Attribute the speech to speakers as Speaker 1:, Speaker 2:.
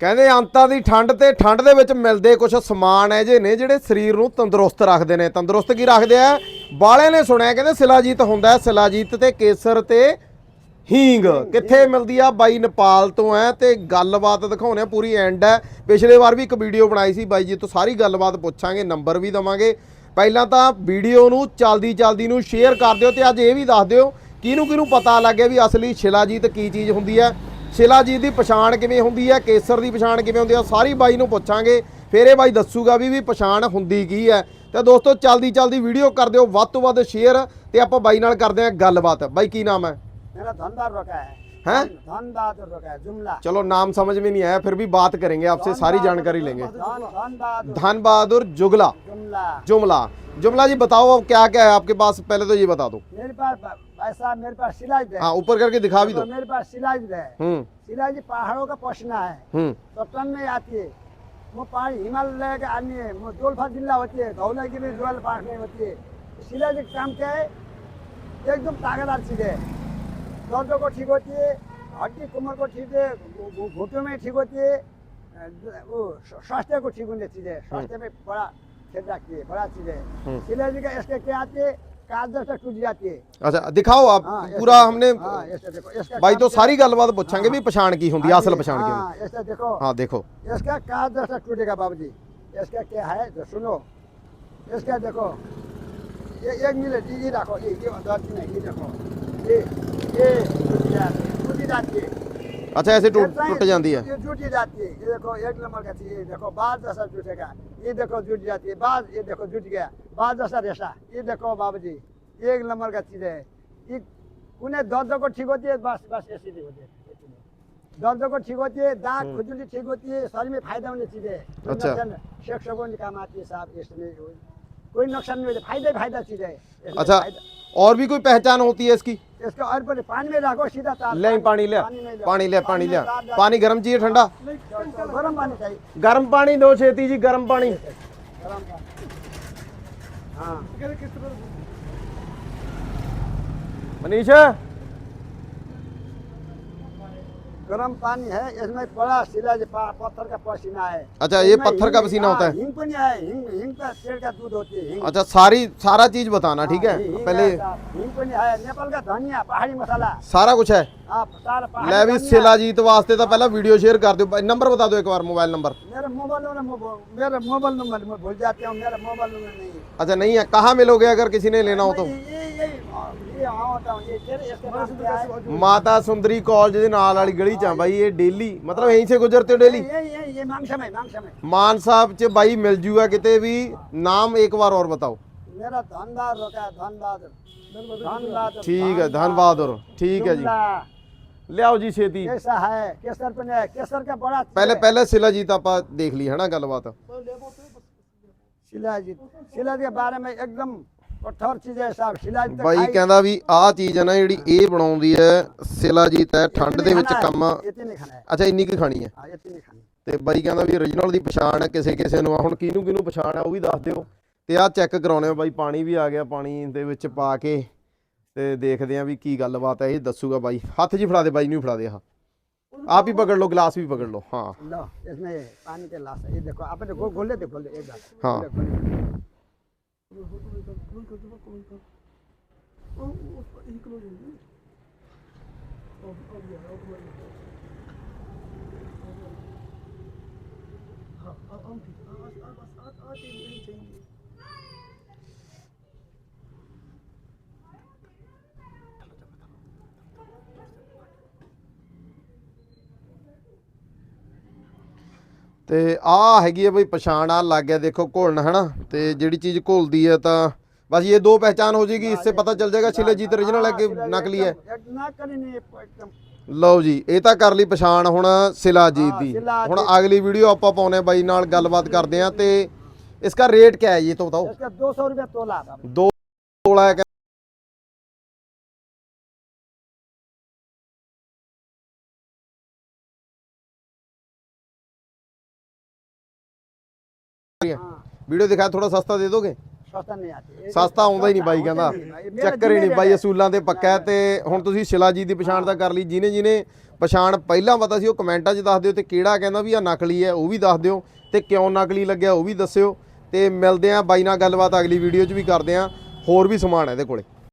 Speaker 1: ਕਹਿੰਦੇ ਅੰਤਾਂ ਦੀ ਠੰਡ ਤੇ ਠੰਡ ਦੇ ਵਿੱਚ ਮਿਲਦੇ ਕੁਝ ਸਮਾਨ ਹੈ ਜੇ ਨੇ ਜਿਹੜੇ ਸਰੀਰ ਨੂੰ ਤੰਦਰੁਸਤ ਰੱਖਦੇ ਨੇ। ਤੰਦਰੁਸਤ ਕੀ ਰੱਖਦੇ ਆ? ਬਾਲੇ ਨੇ ਸੁਣਿਆ, ਕਹਿੰਦੇ ਸਿਲਾਜੀਤ ਹੁੰਦਾ ਸਿਲਾਜੀਤ ਤੇ ਕੇਸਰ ਤੇ ਹੀਂਗ। ਕਿੱਥੇ ਮਿਲਦੀ ਆ? ਬਾਈ ਨੇਪਾਲ ਤੋਂ ਹੈ ਤੇ ਗੱਲਬਾਤ ਦਿਖਾਉਣੇ ਆ ਪੂਰੀ ਐਂਡ ਹੈ। ਪਿਛਲੇ ਵਾਰ ਵੀ ਇੱਕ ਵੀਡੀਓ ਬਣਾਈ ਸੀ ਬਾਈ ਜੀ ਤੋਂ ਸਾਰੀ ਗੱਲਬਾਤ ਪੁੱਛਾਂਗੇ, ਨੰਬਰ ਵੀ ਦਵਾਂਗੇ। ਪਹਿਲਾਂ ਤਾਂ ਵੀਡੀਓ ਨੂੰ ਚਲਦੀ ਚਲਦੀ ਨੂੰ ਸ਼ੇਅਰ ਕਰ ਦਿਓ ਤੇ ਅੱਜ ਇਹ ਵੀ ਦੱਸ ਦਿਓ, ਕਿਹਨੂੰ ਕਿਹਨੂੰ ਪਤਾ ਲੱਗ ਗਿਆ ਵੀ ਅਸਲੀ ਸ਼ਿਲਾਜੀਤ ਕੀ ਚੀਜ਼ ਹੁੰਦੀ ਹੈ। ਸ਼ਿਲਾਜੀਤ ਦੀ ਪਛਾਣ ਕਿਵੇਂ ਹੁੰਦੀ ਹੈ ਕੇਸਰ ਦੀ ਪਛਾਣ ਕਿਵੇਂ ਹੁੰਦੀ ਹੈ ਸਾਰੀ ਬਾਈ ਨੂੰ ਪੁੱਛਾਂਗੇ ਫਿਰ ਇਹ ਬਾਈ ਦੱਸੂਗਾ ਵੀ ਵੀ ਪਛਾਣ ਹੁੰਦੀ ਕੀ ਹੈ ਤੇ ਦੋਸਤੋ ਚਲਦੀ ਚਲਦੀ ਵੀਡੀਓ ਕਰ ਦਿਓ ਵੱਧ ਤੋਂ ਵੱਧ ਸ਼ੇਅਰ ਤੇ ਆਪਾਂ ਬਾਈ ਨਾਲ ਕਰਦੇ ਹਾਂ ਗੱਲਬਾਤ ਬਾਈ ਕੀ ਨਾਮ ਹੈ
Speaker 2: मेरा धनबाद रोका है
Speaker 1: हैं?
Speaker 2: धन बहादुर रोका है जुमला
Speaker 1: चलो नाम समझ में नहीं आया फिर भी बात करेंगे आपसे सारी जानकारी लेंगे
Speaker 2: धन धन बहादुर
Speaker 1: धन बहादुर जुगला
Speaker 2: जुमला
Speaker 1: जुमला जी बताओ अब क्या क्या है? आपके पास पहले तो ये बता दो।
Speaker 2: मेरे पास भाई साहब मेरे पास सिलाई है।
Speaker 1: हाँ ऊपर करके दिखा भी दो।
Speaker 2: मेरे पास सिलाई है।
Speaker 1: हम्म।
Speaker 2: सिलाई जी पहाड़ों का पोषना है।
Speaker 1: हम्म।
Speaker 2: तो टन में आती है। वो पहाड़ हिमालय के आनी है। वो जोलफा जिला होती है। धौलागिरी जोल पहाड़ में होती है। सिलाई जी काम क्या है? एकदम ताकतदार चीज़ है। दर्दों को ठीक होती है। हड्डी कमर को ठीक है। घु- घु- घुटनों में ठीक होती है। वो स्वास्थ्य को ठीक होने चीज़ है। स्वास्थ्य में बड़ा खेल रखती है बड़ा चीज है
Speaker 1: हम्म।
Speaker 2: सिलाई जी का इसके क्या आती है काज दस्ता टूट जाती है
Speaker 1: अच्छा दिखाओ आप
Speaker 2: हाँ, ऐसे
Speaker 1: पूरा
Speaker 2: देखो।
Speaker 1: हमने
Speaker 2: हाँ, ऐसे देखो इसका
Speaker 1: ਬਾਈ
Speaker 2: काम
Speaker 1: ਤੋਂ
Speaker 2: क्या-
Speaker 1: ਸਾਰੀ ਗੱਲਬਾਤ ਪੁੱਛਾਂਗੇ ਵੀ ਪਛਾਣ ਕੀ ਹੁੰਦੀ ਹੈ ਅਸਲ ਪਛਾਣ ਕੀ ਹੁੰਦੀ
Speaker 2: हाँ, ऐसे देखो
Speaker 1: ਹਾਂ ਦੇਖੋ
Speaker 2: इसका काज दस्ता टूटेगा बाबूजी इसका क्या है जो सुनो इसका देखो ये एक मिनट ये रखो ये ये दर्द नहीं ये देखो ये ये टूट जाती है टूटी जाती है
Speaker 1: ਅੱਛਾ ਐਸੇ अच्छा
Speaker 2: ऐसे टूट
Speaker 1: टूट जाती है
Speaker 2: ये टूट जाती है ये देखो एक नंबर का चीज देखो बाल जैसा टूटेगा ये देखो टूट जाती है बाल ये देखो टूट गया बाल जैसा रेशा ये देखो बाबू जी एक नंबर का चीज है ये उन्हें दर्द को ठीक होती है बस बस ऐसी नहीं होती है दर्द को ठीक होती है दाग खुजली ठीक होती है शरीर में फायदा होने चीज है
Speaker 1: अच्छा
Speaker 2: शेख शगुन काम आती है साहब इसमें कोई नुकसान नहीं होता फायदा फायदा चीज है
Speaker 1: अच्छा और भी कोई पहचान होती है इसकी?
Speaker 2: इसको और पानी में रखो सीधा तार
Speaker 1: ले पानी ले पानी ले पानी ले। पानी गर्म चाहिए ठंडा?
Speaker 2: गर्म पानी चाहिए।
Speaker 1: गर्म पानी दो छेती जी गर्म पानी।
Speaker 2: गरम पानी। हाँ।
Speaker 1: मनीष?
Speaker 2: गरम पानी है इसमें बड़ा सिला जो पा- पत्थर का पसीना है
Speaker 1: अच्छा, ये
Speaker 2: इसमें
Speaker 1: पत्थर का
Speaker 2: हिंग-
Speaker 1: पसीना होता
Speaker 2: हाँ,
Speaker 1: है।
Speaker 2: हिंग पनि है हिंग हिंग का पेड़ का दूध होती है हिंग
Speaker 1: अच्छा सारी सारा चीज बताना ठीक
Speaker 2: हाँ,
Speaker 1: है
Speaker 2: हिंग
Speaker 1: पहले
Speaker 2: है, हिंग पनि है नेपाल का धनिया पहाड़ी मसाला
Speaker 1: सारा कुछ है
Speaker 2: आप सारा पहाड़ी
Speaker 1: ਲੈ ਵੀ
Speaker 2: धनिया।
Speaker 1: ਸਿਲਾਜੀਤ ਵਾਸਤੇ ਤਾਂ ਪਹਿਲਾਂ ਵੀਡੀਓ ਸ਼ੇਅਰ ਕਰ ਦਿਓ ਨੰਬਰ बता दो एक बार मोबाइल नंबर
Speaker 2: मेरा मोबाइल नंबर मोबाइल- मेरा मोबाइल नंबर मैं भूल जाती हूँ मेरा मोबाइल नंबर नहीं है
Speaker 1: अच्छा नहीं है कहाँ मिलोगे अगर किसी ने लेना हो तो
Speaker 2: ये ये ये ये हाँ होता हूँ ये तेरे इसके नाम क्या है
Speaker 1: ਮਾਤਾ ਸੁੰਦਰੀ ਕਾਲਜ ਦੇ ਨਾਲ ਵਾਲੀ ਗਲੀ डेली जहाँ भाई ये डेली मतलब यहीं से गुजरते हो डेली
Speaker 2: ये ये ये मानसा में मानसा में
Speaker 1: मान साहब च भाई मिल जूगा कितने भी नाम एक बार और बताओ
Speaker 2: मेरा धनबाद रोका है, धनबाद धनबाद
Speaker 1: ठीक है धन बहादुर ठीक है जी ले आओ ਜੀ ਛੇਤੀ
Speaker 2: कैसा है केसर पे है केसर का बड़ा
Speaker 1: ਪਹਿਲੇ ਪਹਿਲੇ ਸਿਲਾ ਜੀਤ ਆਪਾਂ ਦੇਖ ਲਈ ਹੈ ਨਾ ਗੱਲਬਾਤ
Speaker 2: शिलाजीत शिलाजीत के बारे में एकदम कठोर चीज है साहब शिलाजीत
Speaker 1: ਬਾਈ ਕਹਿੰਦਾ ਵੀ ਆਹ ਚੀਜ਼ ਹੈ ਨਾ ਜਿਹੜੀ ਇਹ ਬਣਾਉਂਦੀ ਹੈ ਸਿਲਾਜੀਤ ਹੈ ਠੰਡ ਦੇ ਵਿੱਚ ਕੰਮ
Speaker 2: इतनी नहीं खाना है
Speaker 1: ਅੱਛਾ ਇੰਨੀ ਕੁ ਖਾਣੀ ਹੈ
Speaker 2: हाँ इतनी नहीं खानी
Speaker 1: ਤੇ ਬਾਈ ਕਹਿੰਦਾ ਵੀ origignal ਦੀ ਪਛਾਣ ਹੈ ਕਿਸੇ ਕਿਸੇ ਨੂੰ ਆ। ਹੁਣ ਕਿਹਨੂੰ ਕਿਹਨੂੰ ਪਛਾਣ ਹੈ ਉਹ ਵੀ ਦੱਸ ਦਿਓ ਤੇ ਆਹ ਚੈੱਕ ਕਰਾਉਣੇ ਆ ਬਾਈ ਪਾਣੀ ਵੀ ਆ ਗਿਆ ਪਾਣੀ ਦੇ ਵਿੱਚ ਪਾ ਕੇ ਤੇ ਦੇਖਦੇ ਆ ਵੀ ਕੀ ਗੱਲਬਾਤ ਹੈ ਇਹ ਦੱਸੂਗਾ ਬਾਈ ਹੱਥ ਜੀ ਫੜਾ ਦੇ ਬਾਈ ਨੂੰ ਵੀ ਫੜਾ ਦੇ ਆਹ ਆਪ ही पकड़ लो गिलास भी पकड़ लो हाँ
Speaker 2: लो इसमें पानी के लाश है ये देखो आप गो गोले देखो ਉਹ ਕੋਈ ਕਰ
Speaker 1: ਕੋਈ
Speaker 2: ਕਰ ਜਵਾ
Speaker 3: ਕੋਈ ਕਰ ਉਹ ਉਸ ਇੱਕ ਲੋ ਜਾਂਦੀ ਉਹ ਉਹ ਯਾਰ ਉਹ ਕੋਈ ਹਾਂ ਆ ਆ ਆ ਆ ਆ ਆ
Speaker 1: ਤੇ ਆ ਹੈਗੀ ਹੈ ਬਈ ਪਛਾਣ ਆ ਲੱਗ ਗਿਆ ਦੇਖੋ ਘੋਲਣ ਹਨਾ ਤੇ ਜਿਹੜੀ ਚੀਜ਼ ਘੋਲਦੀ ਹੈ ਤਾਂ ਬਸ ਇਹ ਦੋ ਪਹਿਚਾਨ ਹੋ ਜਾਏਗੀ इससे पता चल जाएगा शिलाजीत ओरिजिनल है कि
Speaker 2: हाँ,
Speaker 1: नकली है
Speaker 2: एकदम- एक नकली नहीं है एकदम
Speaker 1: ਲਓ ਜੀ ਇਹ ਤਾਂ ਕਰ ਲਈ ਪਛਾਣ ਹੁਣ ਸਿਲਾਜੀਤ
Speaker 2: ਹਾਂ,
Speaker 1: ਦੀ
Speaker 2: ਸਿਲਾਜੀਤ।
Speaker 1: ਹੁਣ ਅਗਲੀ ਵੀਡੀਓ ਆਪਾਂ ਪਾਉਨੇ ਬਾਈ ਨਾਲ ਗੱਲਬਾਤ ਕਰਦੇ ਆ ਤੇ इसका रेट क्या है ये तो बताओ
Speaker 2: इसका दो सौ रुपया तोला बाबू।
Speaker 1: दो तोला ਵੀਡੀਓ ਦਿਖਾ ਥੋੜਾ ਸਸਤਾ ਦੇ
Speaker 2: ਦੋਗੇ? ਸਸਤਾ ਨਹੀਂ ਆਤੇ
Speaker 1: ਸਸਤਾ ਆਉਂਦਾ ਹੀ ਨਹੀਂ ਬਾਈ ਕਹਿੰਦਾ। ਚੱਕਰ ਹੀ ਨਹੀਂ ਬਾਈ ਅਸੂਲਾਂ ਤੇ ਪੱਕਾ ਤੇ ਹੁਣ ਤੁਸੀਂ ਸ਼ਿਲਾ ਜੀ ਦੀ ਪਛਾਣ ਤਾਂ ਕਰ ਲਈ। ਜਿਨੇ ਜਿਨੇ ਪਛਾਣ ਪਹਿਲਾਂ ਪਤਾ ਸੀ ਉਹ ਕਮੈਂਟਾਂ 'ਚ ਦੱਸ ਦਿਓ ਤੇ ਕਿਹੜਾ ਕਹਿੰਦਾ ਵੀ ਆ ਨਕਲੀ ਹੈ ਉਹ ਵੀ ਦੱਸ ਦਿਓ ਤੇ ਕਿਉਂ ਨਕਲੀ ਲੱਗਿਆ ਉਹ ਵੀ ਦੱਸਿਓ। ਤੇ ਮਿਲਦੇ ਆਂ ਬਾਈ ਨਾਲ ਗੱਲਬਾਤ ਅਗਲੀ ਵੀਡੀਓ 'ਚ ਵੀ ਕਰਦੇ ਆਂ ਹੋਰ ਵੀ ਸਮਾਨ ਹੈ ਇਹਦੇ ਕੋਲੇ।